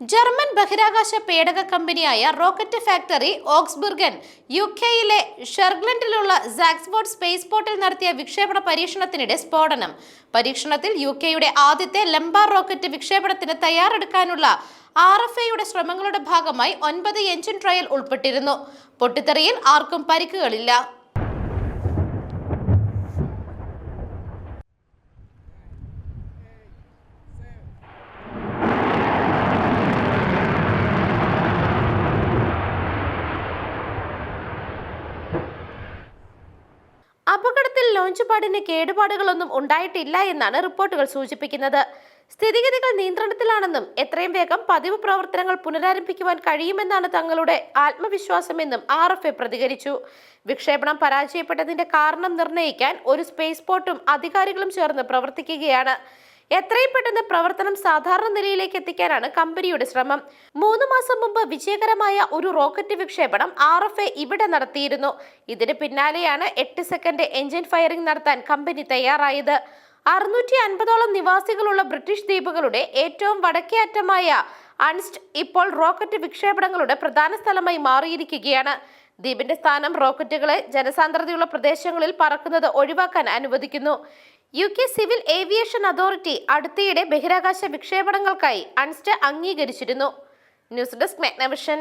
German ബഹിരാകാശ പേടക കമ്പനിയായ rocket factory ഓക്സ്ബർഗൻ U കെയിലെ ഷെർഗ്ലൻഡിലുള്ള സാക്സ്ബോർഡ് സ്പേസ് പോർട്ടിൽ നടത്തിയ വിക്ഷേപണ പരീക്ഷണത്തിനിടെ സ്ഫോടനം. പരീക്ഷണത്തിൽ യു കെയുടെ ആദ്യത്തെ ലംബാർ റോക്കറ്റ് വിക്ഷേപണത്തിന് തയ്യാറെടുക്കാനുള്ള ആർ എഫ് എയുടെ ശ്രമങ്ങളുടെ ഭാഗമായി ഒൻപത് എഞ്ചിൻ ട്രയൽ ഉൾപ്പെട്ടിരുന്നു. പൊട്ടിത്തെറിയിൽ ആർക്കും പരിക്കുകളില്ല. ലോഞ്ച് പാഡിന് കേടുപാടുകളൊന്നും ഉണ്ടായിട്ടില്ല എന്നാണ് റിപ്പോർട്ടുകൾ സൂചിപ്പിക്കുന്നത്. സ്ഥിതിഗതികൾ നിയന്ത്രണത്തിലാണെന്നും എത്രയും വേഗം പതിവ് പ്രവർത്തനങ്ങൾ പുനരാരംഭിക്കുവാൻ കഴിയുമെന്നാണ് തങ്ങളുടെ ആത്മവിശ്വാസമെന്നും ആർ എഫ് എ പ്രതികരിച്ചു. വിക്ഷേപണം പരാജയപ്പെട്ടതിന്റെ കാരണം നിർണയിക്കാൻ ഒരു സ്പേസ് പോർട്ടും അധികാരികളും ചേർന്ന് പ്രവർത്തിക്കുകയാണ്. എത്രയും പെട്ടെന്ന് പ്രവർത്തനം സാധാരണ നിലയിലേക്ക് എത്തിക്കാനാണ് കമ്പനിയുടെ ശ്രമം. മൂന്ന് മാസം മുമ്പ് വിജയകരമായ ഒരു റോക്കറ്റ് വിക്ഷേപണം ആർ എഫ് എ ഇവിടെ നടത്തിയിരുന്നു. ഇതിന് പിന്നാലെയാണ് എട്ട് സെക്കൻഡ് എഞ്ചിൻ ഫയറിംഗ് നടത്താൻ കമ്പനി തയ്യാറായത്. അറുന്നൂറ്റി അൻപതോളം നിവാസികളുള്ള ബ്രിട്ടീഷ് ദ്വീപുകളുടെ ഏറ്റവും വടക്കേ അറ്റമായ അൺസ്റ്റ് ഇപ്പോൾ റോക്കറ്റ് വിക്ഷേപണങ്ങളുടെ പ്രധാന സ്ഥലമായി മാറിയിരിക്കുകയാണ്. ദ്വീപിന്റെ സ്ഥാനം റോക്കറ്റുകളെ ജനസാന്ദ്രതയുള്ള പ്രദേശങ്ങളിൽ പറക്കുന്നത് ഒഴിവാക്കാൻ അനുവദിക്കുന്നു. U K civil aviation authority അടുത്തിടെ ബഹിരാകാശ വിക്ഷേപണങ്ങൾക്കായി അൺസ്റ്റ് അംഗീകരിച്ചിരുന്നു. News desk മെഗ്നവിഷൻ.